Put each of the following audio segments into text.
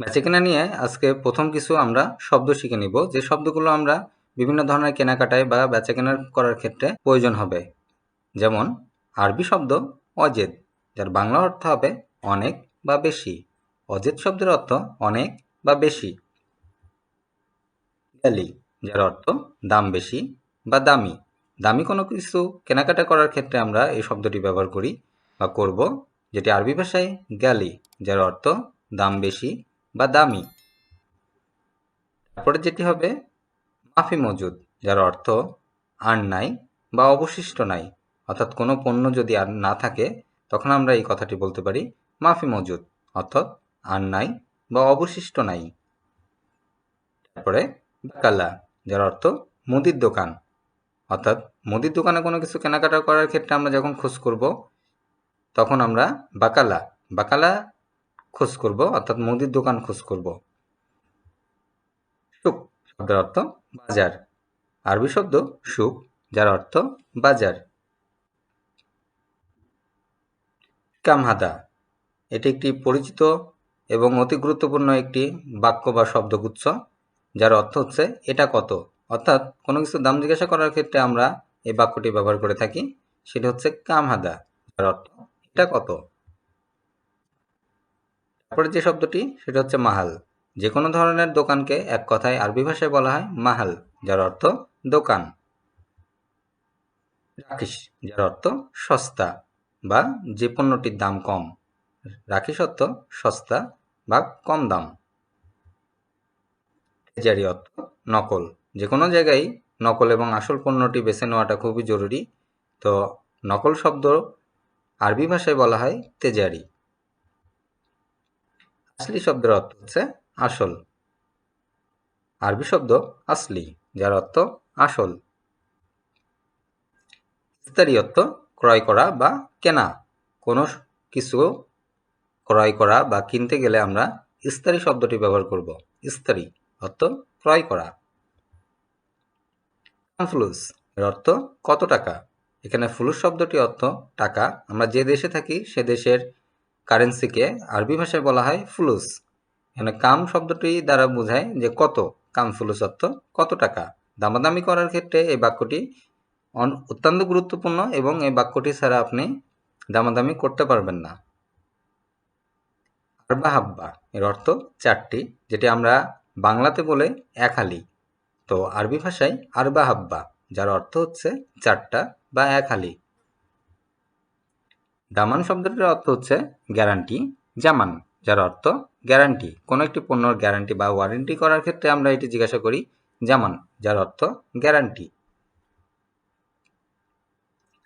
বেচাকেনা নিয়ে আজকে প্রথম কিছু আমরা শব্দ শিখে নিব। যে শব্দগুলো আমরা বিভিন্ন ধরনের কেনাকাটায় বা বেচাকেনা করার ক্ষেত্রে প্রয়োজন হবে। যেমন, আরবি শব্দ অজেদ, যার বাংলা অর্থ হবে অনেক বা বেশি। অজেদ শব্দের অর্থ অনেক বা বেশি। গ্যালি যার অর্থ দাম বেশি বা দামি। দামি কোনো কিছু কেনাকাটা করার ক্ষেত্রে আমরা এই শব্দটি ব্যবহার করি বা করব, যেটি আরবি ভাষায় গ্যালি, যার অর্থ দাম বেশি বা দামি। তারপরে যেটি হবে, মাফি মজুদ, যার অর্থ আর নাই বা অবশিষ্ট নাই। অর্থাৎ কোনো পণ্য যদি আর না থাকে, তখন আমরা এই কথাটি বলতে পারি মাফি মজুদ, অর্থাৎ আর নাই বা অবশিষ্ট নাই। তারপরে বাকালা, যার অর্থ মুদির দোকান, অর্থাৎ মুদির দোকানে কোনো কিছু কেনাকাটা করার ক্ষেত্রে আমরা যখন খোঁজ করব, তখন আমরা বাকালা বাকালা খোঁজ করব, অর্থাৎ মুদির দোকান খোঁজ করব। সুখ, শব্দের অর্থ বাজার। আরবি শব্দ সুখ, যার অর্থ বাজার। কামহাদা, এটি একটি পরিচিত এবং অতি গুরুত্বপূর্ণ একটি বাক্য বা শব্দগুচ্ছ, যার অর্থ হচ্ছে, এটা কত? অর্থাৎ কোনো কিছু দাম জিজ্ঞাসা করার ক্ষেত্রে আমরা এই বাক্যটি ব্যবহার করে থাকি, সেটি হচ্ছে কামহাদা, যার অর্থ, এটা কত? তারপরে যে শব্দটি, সেটা হচ্ছে মাহাল। যে কোনো ধরনের দোকানকে এক কথায় আরবি ভাষায় বলা হয় মাহাল, যার অর্থ দোকান। রাখিস যার অর্থ সস্তা বা যে পণ্যটির দাম কম। রাখিস অর্থ সস্তা বা কম দাম। তেজারি অর্থ নকল। যে কোনো জায়গায় নকল এবং আসল পণ্যটি বেছে নেওয়াটা খুবই জরুরি। তো নকল শব্দ আরবি ভাষায় বলা হয় তেজারি। আসলি শব্দের অর্থ হচ্ছে আসল। আরবি শব্দ আসলি, যার অর্থ আসল। ইস্তারি অর্থ ক্রয় করা বা কেনা। কোনো কিছু ক্রয় করা বা কিনতে গেলে আমরা ইস্তারি শব্দটি ব্যবহার করব। ইস্তারি অর্থ ক্রয় করা। ফুলুস এর অর্থ কত টাকা? এখানে ফুলুস শব্দটি অর্থ টাকা। আমরা যে দেশে থাকি, সে দেশের কারেন্সিকে আরবি ভাষায় বলা হয় ফুলুস। এখানে কাম শব্দটি দ্বারা বোঝায় যে কত। কাম, ফুলুস অর্থ কত টাকা। দামাদামি করার ক্ষেত্রে এই বাক্যটি অত্যন্ত গুরুত্বপূর্ণ এবং এই বাক্যটি ছাড়া আপনি দামাদামি করতে পারবেন না। আরবা হাব্বা, এর অর্থ চারটি, যেটি আমরা বাংলাতে বলে এক হালি তো আরবি ভাষায় আরবা হাব্বা, যার অর্থ হচ্ছে চারটা বা এক হালি দামান শব্দটির অর্থ হচ্ছে গ্যারান্টি জামান, যার অর্থ গ্যারান্টি কোনো একটি পণ্যর গ্যারান্টি বা ওয়ারেন্টি করার ক্ষেত্রে আমরা এটি জিজ্ঞাসা করি, জামান, যার অর্থ গ্যারান্টি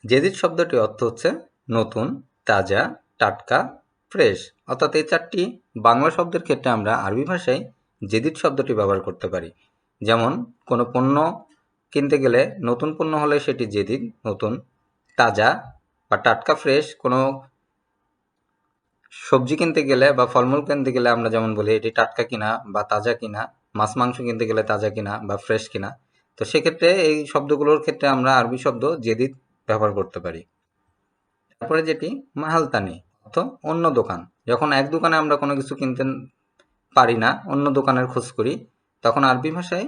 জেদিদ শব্দটির অর্থ হচ্ছে নতুন, তাজা, টাটকা ফ্রেশ অর্থাৎ এই চারটি বাংলা শব্দের ক্ষেত্রে আমরা আরবি ভাষায় জেদিদ শব্দটি ব্যবহার করতে পারি। যেমন, কোনো পণ্য কিনতে গেলে নতুন পণ্য হলে সেটি জেদিদ নতুন, তাজা বা টাটকা ফ্রেশ কোনো সবজি কিনতে গেলে বা ফলমূল কিনতে গেলে আমরা যেমন বলি, এটি টাটকা কিনা বা তাজা কিনা, মাছ মাংস কিনতে গেলে তাজা কিনা বা ফ্রেশ কিনা, তো সেক্ষেত্রে এই শব্দগুলোর ক্ষেত্রে আমরা আরবি শব্দ জেদিদ ব্যবহার করতে পারি। তারপরে যেটি মাহালতানি অর্থ অন্য দোকান। যখন এক দোকানে আমরা কোনো কিছু কিনতে পারি না, অন্য দোকানের খোঁজ করি, তখন আরবি ভাষায়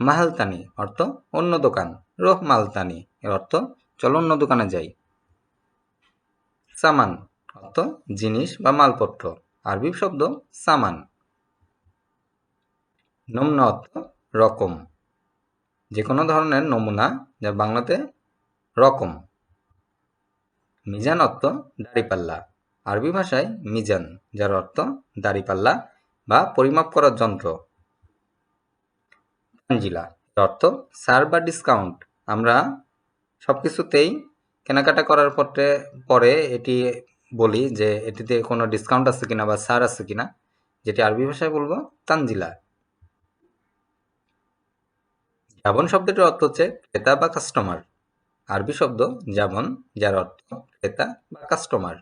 মাহালতানি অর্থ অন্য দোকান, রোহ মালতানি, এর অর্থ চলো অন্য দোকানে যাই। সামান অর্থ জিনিস বা মালপত্র। আরবি শব্দ সামান। নমুনা অর্থ রকম। যে কোনো ধরনের নমুনা যা বাংলাতে রকম। মিজান অর্থ দাড়িপাল্লা। আরবি ভাষায় মিজান, যার অর্থ দাড়িপাল্লা বা পরিমাপ করার যন্ত্র। অর্থ সার বা ডিসকাউন্ট। আমরা সব কিছুতেই কেনাকাটা করার পরে পরে এটি বলি যে এটিতে কোনো ডিসকাউন্ট আছে কিনা বা সার আছে কিনা, যেটি আরবি ভাষায় বলব তানজিলা। জাবন শব্দটির অর্থ হচ্ছে ক্রেতা বা কাস্টমার আরবি শব্দ জাবন, যার অর্থ ক্রেতা বা কাস্টমার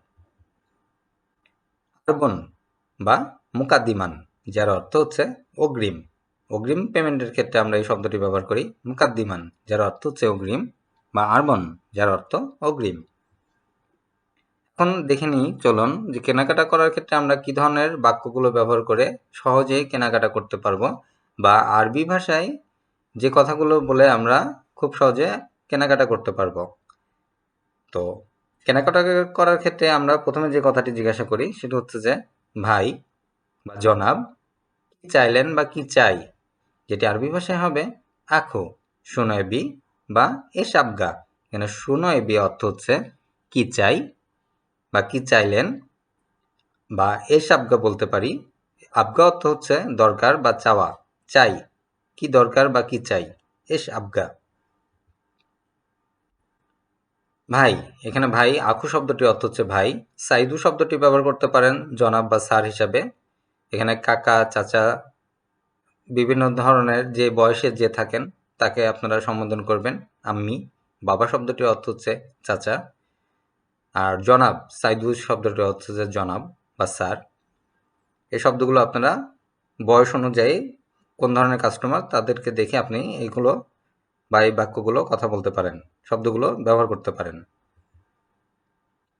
আরবন বা মুকাদ্দিমান, যার অর্থ হচ্ছে অগ্রিম। অগ্রিম পেমেন্টের ক্ষেত্রে আমরা এই শব্দটি ব্যবহার করি মুকাদ্দিমান, যার অর্থ হচ্ছে অগ্রিম বা আরবন, যার অর্থ অগ্রিম। এখন দেখে নিই, চলুন, যে কেনাকাটা করার ক্ষেত্রে আমরা কি ধরনের বাক্যগুলো ব্যবহার করে সহজেই কেনাকাটা করতে পারব, বা আরবি ভাষায় যে কথাগুলো বলে আমরা খুব সহজে কেনাকাটা করতে পারব। তো, কেনাকাটা করার ক্ষেত্রে আমরা প্রথমে যে কথাটি জিজ্ঞাসা করি, সেটা হচ্ছে যে, ভাই বা জনাব কি চাইলেন বা কি চাই যেটি আরবি ভাষায় হবে, আখো শুনয়বি বা এসাবগা এস আবগা এখানে শুনয়বি অর্থ হচ্ছে কি চাই বা কি চাইলেন বা এস আবগা বলতে পারি। আবগা অর্থ হচ্ছে দরকার বা চাওয়া, চাই। কি দরকার বা কি চাই? এস আবগা ভাই, এখানে ভাই, আখু শব্দটি অর্থ হচ্ছে ভাই। সাইদু শব্দটি ব্যবহার করতে পারেন জনাব বা স্যার হিসাবে। এখানে কাকা, চাচা, বিভিন্ন ধরনের যে বয়সের যে থাকেন তাকে আপনারা সম্বোধন করবেন। আম্মি, বাবা শব্দটির অর্থ হচ্ছে চাচা। আর জনাব সাইদু শব্দটির অর্থ হচ্ছে জনাব বা স্যার। এই শব্দগুলো আপনারা বয়স অনুযায়ী কোন ধরনের কাস্টমার তাদেরকে দেখে আপনি এইগুলো বা এই বাক্যগুলো কথা বলতে পারেন, শব্দগুলো ব্যবহার করতে পারেন।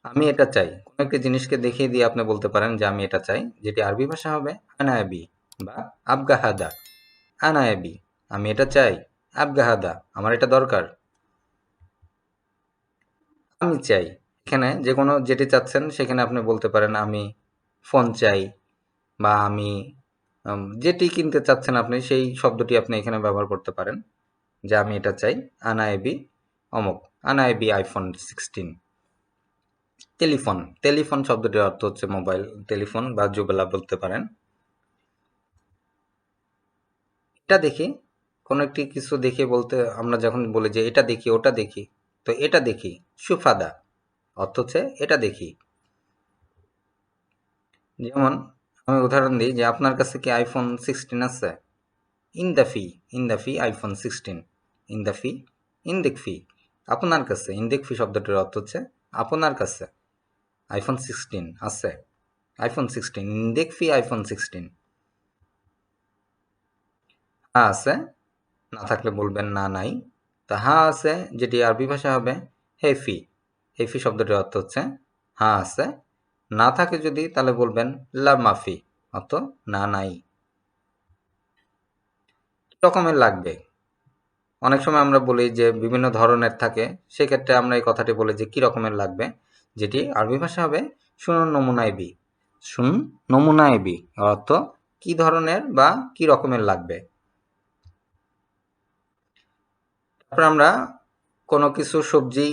আমি এটা চাই। কোনো একটি জিনিসকে দেখিয়ে দিয়ে আপনি বলতে পারেন যে আমি এটা চাই, যেটি আরবি ভাষা হবে আনায়াবি বা আবগাহাদা। আনায়াবি, আমি এটা চাই। আবগাহাদা আমার এটা দরকার। আমি চাই, এখানে যে কোনো যেটি চাচ্ছেন সেখানে আপনি বলতে পারেন, আমি ফোন চাই বা আমি যেটি কিনতে চাচ্ছেন আপনি সেই শব্দটি আপনি এখানে ব্যবহার করতে পারেন, যে আমি এটা চাই আনায়েবি অমুক আনায়েবি আইফোন সিক্সটিন। টেলিফোন টেলিফোন শব্দটির অর্থ হচ্ছে মোবাইল, টেলিফোন বা জুবেলা বলতে পারেন। এটা দেখি কোনো একটি কিছু দেখে বলতে আমরা যখন বলি যে এটা দেখি, ওটা দেখি, তো এটা দেখি, সুফাদা। অর্থ হচ্ছে এটা দেখি। যেমন আমি উদাহরণ দিই যে আপনার কাছে কি আইফোন সিক্সটিন আছে? ইন দ্য ফি ইন দ্য ফি আইফোন সিক্সটিন ইন দ্য ফি ইন্দিক ফি আপনার কাছে ইন্দিক ফি শব্দটির অর্থ হচ্ছে আপনার কাছে আইফোন সিক্সটিন আছে। আইফোন সিক্সটিন ইন্দিক ফি আইফোন সিক্সটিন আছে। না থাকলে বলবেন না, নাই। তা হ্যাঁ আছে, যেটি আরবি ভাষা হবে হেফি। হেফি শব্দটির অর্থ হচ্ছে হ্যাঁ আছে। না থাকে যদি, তাহলে বলবেন লা মাফি, অর্থ না, নাই। রকমের লাগবে। অনেক সময় আমরা বলি যে, বিভিন্ন ধরনের থাকে, সেক্ষেত্রে আমরা এই কথাটি বলি যে, কি রকমের লাগবে? যেটি আরবি ভাষা হবে শুনুন নমুনাইবি শুন নমুনায় বি, অর্থ কি ধরনের বা কি রকমের লাগবে? তারপর আমরা কোনো কিছু সবজি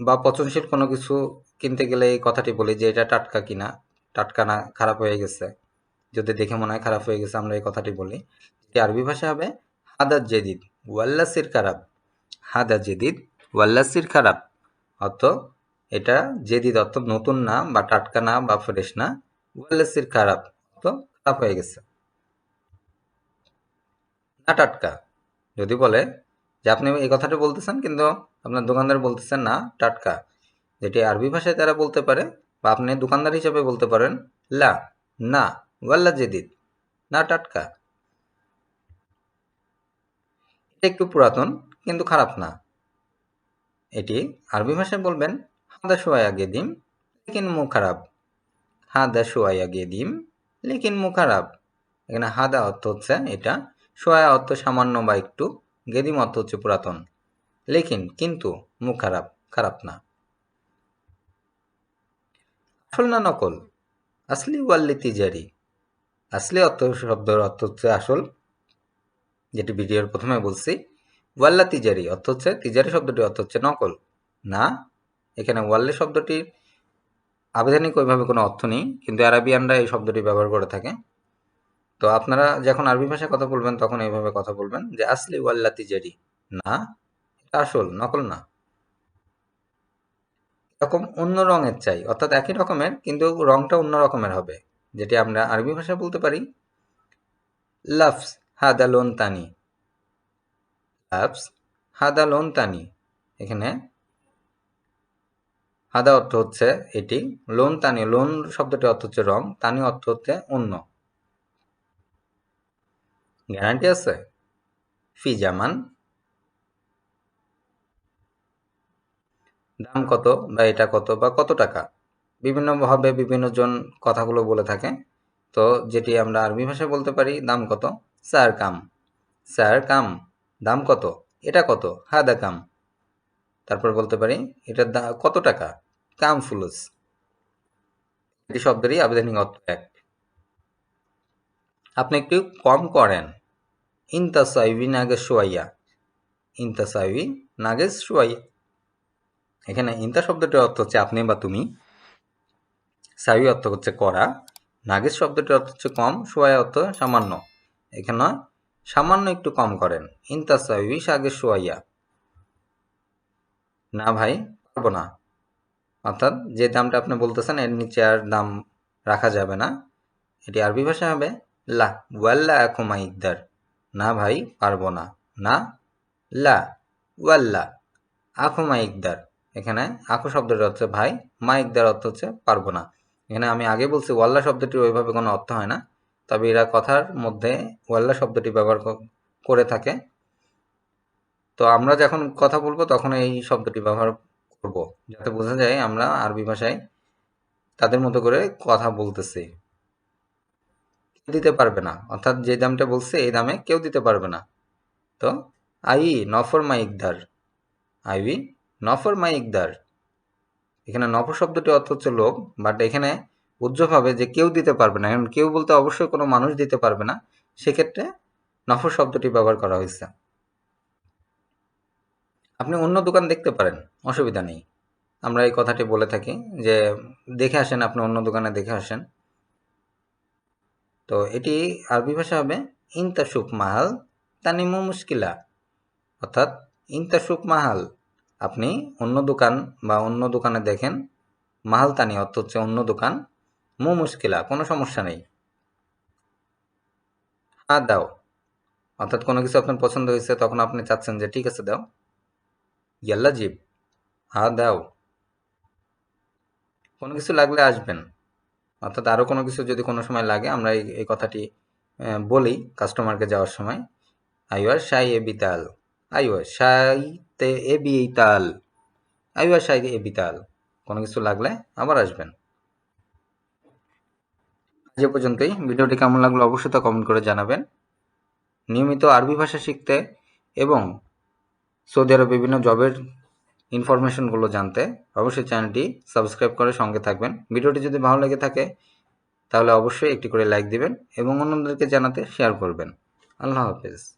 বা পচনশীল কোনো কিছু কিনতে গেলে এই কথাটি বলি যে এটা টাটকা কিনা, টাটকা না, খারাপ হয়ে গেছে। যদি দেখে মনে হয় খারাপ হয়ে গেছে, আমরা এই কথাটি বলি। আরবি ভাষা হবে হাদা জেদিদ ওয়াল্লাসির খারাপ হাদা জেদিদ ওয়াল্লাসির খারাপ অর্থ এটা জেদিদ অর্থ নতুন না বা টাটকা না বা ফ্রেশ না ওয়াল্লাসির খারাপ অর্থ খারাপ হয়ে গেছে। না টাটকা, যদি বলে যে আপনি এই কথাটা বলতেছেন, কিন্তু আপনার দোকানদার বলতেছেন না, টাটকা। যেটি আরবি ভাষায় তারা বলতে পারে, বা আপনি দোকানদার হিসেবে বলতে পারেন, লা, না, ওয়াল্লা জেদিদ, না টাটকা। এটা একটু পুরাতন, কিন্তু খারাপ না। এটি আরবি ভাষায় বলবেন হাদা সোয়া গেদিম লেকিন মু খারাপ। হাদা সোয়া গেদিম লেকিন মু খারাপ। এখানে হাদা অর্থ হচ্ছে এটা। সোয়া অর্থ সামান্য বা একটু। গেদিম অর্থ হচ্ছে পুরাতন। লেকিন কিন্তু মুখ খারাপ খারাপ না। আসল না নকল। আসলি ওয়াল্লি তিজারি। আসলি অর্থ শব্দের অর্থ হচ্ছে আসল। যেটি ভিডিওর প্রথমে বলছি, ওয়াল্লা তিজারি অর্থ হচ্ছে, তিজারি শব্দটি অর্থ হচ্ছে নকল। না, এখানে ওয়াল্লে শব্দটির আবেদনিক ওইভাবে কোনো অর্থ নেই, কিন্তু আরাবিয়ানরা এই শব্দটি ব্যবহার করে থাকে। তো আপনারা যখন আরবি ভাষায় কথা বলবেন, তখন এইভাবে কথা বলবেন যে, আসলি ওয়াল্লা তিজারি না আসল, নকল না। এরকম অন্য রঙের চাই, অর্থাৎ একই রকমের, কিন্তু রংটা অন্য রকমের হবে, যেটি আমরা আরবি ভাষায় বলতে পারি। লাফস হাদা লোন তানি লাফস হাদা লোন তানি এখানে হাদা অর্থ হচ্ছে এটি লোন তানি লোন শব্দটি অর্থ হচ্ছে রং, তানি অর্থ হচ্ছে অন্য। গ্যারান্টি আছে? ফি জামান। দাম কত বা এটা কত বা কত টাকা? বিভিন্নভাবে বিভিন্নজন কথাগুলো বলে থাকে। তো যেটি আমরা আরবি ভাষায় বলতে পারি, দাম কত? স্যার, কাম। স্যার, কাম। দাম কত? এটা কত? হাদা, কাম। তারপর বলতে পারি এটার দা, কত টাকা? কাম ফুলুস। এটি শব্দেরই আবেদনিক অর্থ এক। আপনি একটু কম করেন। ইনতা সাইবি নাগেশ সোয়াইয়া। ইনতা সাইবি নাগেশ সোয়াইয়া। এখানে ইনতা শব্দটির অর্থ হচ্ছে আপনি বা তুমি। সাইবি অর্থ হচ্ছে করা। নাগেশ শব্দটির অর্থ হচ্ছে কম, সোয়াইয়া অর্থ সামান্য। এখানে সামান্য একটু কম করেন। ইনতা সাইবি সাগেশ সোয়াইয়া। না ভাই পারব না। অর্থাৎ যে দামটা আপনি বলতেছেন, এর নিচে আর দাম রাখা যাবে না। এটি আরবি ভাষা হবে। লা, ওয়াল্লা একুমা ইকদার না ভাই, পারব না। না, লা, ওয়াল্লা আকুমা ইকদার এখানে আকু শব্দটির অর্থ হচ্ছে ভাই, মা ইকদার অর্থ হচ্ছে পারব না। এখানে আমি আগে বলছি ওয়াল্লা শব্দটির ওইভাবে কোনো অর্থ হয় না। তবে এরা কথার মধ্যে ওয়াল্লা শব্দটি ব্যবহার করে থাকে। তো আমরা যখন কথা বলব তখন এই শব্দটি ব্যবহার করব। যাতে বোঝা যায় আমরা আরবি ভাষায় তাদের মতো করে কথা বলতেছি। দিতে পারবে না। অর্থাৎ যে দামটা বলছে, এই দামে কেউ দিতে পারবে না। তো আই নফর মাই ইকদার আইবি নফর মাই ইকদার এখানে নফর শব্দটি অর্থ হচ্ছে লোক বাট এখানে উজ্জ্বলভাবে যে কেউ দিতে পারবে না। কারণ কেউ বলতে অবশ্যই কোনো মানুষ দিতে পারবে না। সেক্ষেত্রে নফর শব্দটি ব্যবহার করা হয়েছে। আপনি অন্য দোকান দেখতে পারেন, অসুবিধা নেই। আমরা এই কথাটি বলে থাকি যে, দেখে আসেন, আপনি অন্য দোকানে দেখে আসেন। তো এটি আরবি ভাষা হবে ইনতাসুক মাহাল, তানিমু মুশকিলা। অর্থাৎ ইনতাসুক মাহাল, আপনি অন্য দোকান বা অন্য দোকানে দেখেন, মাহাল তানি অর্থ হচ্ছে অন্য দোকান, মু মুশকিলা, কোনো সমস্যা নেই। হ্যাঁ দাও। অর্থাৎ কোনো কিছু আপনার পছন্দ হয়েছে, তখন আপনি চাচ্ছেন যে ঠিক আছে, দাও। ইয়াল্লা জিব। হ্যাঁ দাও। কোনো কিছু লাগলে আসবেন। অর্থাৎ আরও কোনো কিছু যদি কোনো সময় লাগে, আমরা এই এই কথাটি বলি কাস্টমারকে যাওয়ার সময়। আই আইওয়ার সাই এ বিতাল। আইওয়ার সাই তে এ বিতাল। আইওয়ার শাই এ বিতাল। কোনো কিছু লাগলে আবার আসবেন। আজ পর্যন্তই। ভিডিওটি কেমন লাগল অবশ্যই তা কমেন্ট করে জানাবেন। নিয়মিত আরবি ভাষা শিখতে এবং সৌদি আরব বিভিন্ন জবের ইনফরমেশনগুলো জানতে অবশ্যই চ্যানেলটি সাবস্ক্রাইব করে সঙ্গে থাকবেন। ভিডিওটি যদি ভালো লেগে থাকে, তাহলে অবশ্যই একটি করে লাইক দিবেন এবং অন্যদেরকে জানাতে শেয়ার করবেন। আল্লাহ হাফেজ।